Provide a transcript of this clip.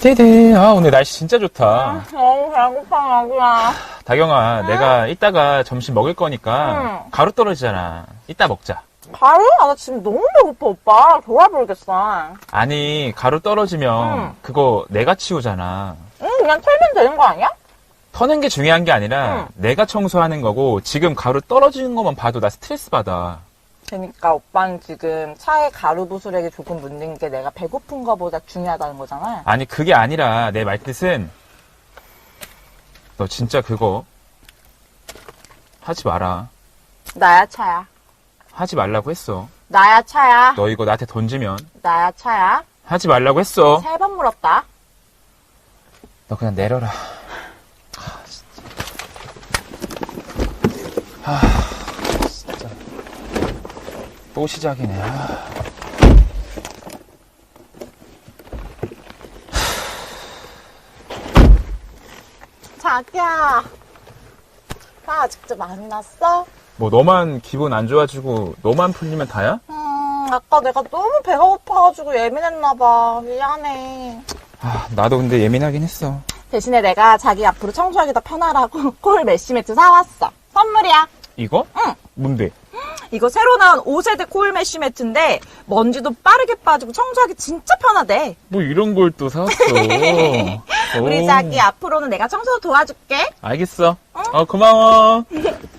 네네. 아, 오늘 날씨 진짜 좋다. 너무 배고파, 나구나. 다경아, 내가 이따가 점심 먹을 거니까 응. 가루 떨어지잖아. 이따 먹자. 가루? 아, 나 지금 너무 배고파, 오빠. 돌아버리겠어. 아니, 가루 떨어지면 응. 그거 내가 치우잖아. 응, 그냥 털면 되는 거 아니야? 터는 게 중요한 게 아니라 응. 내가 청소하는 거고 지금 가루 떨어지는 것만 봐도 나 스트레스 받아. 그러니까 오빠는 지금 차에 가루 부스레기 조금 묻는 게 내가 배고픈 거보다 중요하다는 거잖아. 아니, 그게 아니라 내 말뜻은 너 진짜 그거 하지 마라. 나야 차야. 하지 말라고 했어. 나야 차야. 너 이거 나한테 던지면 나야 차야. 하지 말라고 했어. 세 번 물었다. 너 그냥 내려라. 아, 진짜. 아. 또 시작이네. 아. 자기야. 화 아직도 많이 났어? 뭐 너만 기분 안 좋아지고 너만 풀리면 다야? 음, 아까 내가 너무 배가 고파가지고 예민했나봐. 미안해. 아, 나도 근데 예민하긴 했어. 대신에 내가 자기 앞으로 청소하기 더 편하라고 콜 메쉬 매트 사왔어. 선물이야. 이거? 응. 뭔데? 이거 새로 나온 5세대 콜 메쉬 매트인데 먼지도 빠르게 빠지고 청소하기 진짜 편하대. 뭐 이런 걸 또 사왔어. 우리 오, 자기 앞으로는 내가 청소 도와줄게. 알겠어. 어, 고마워.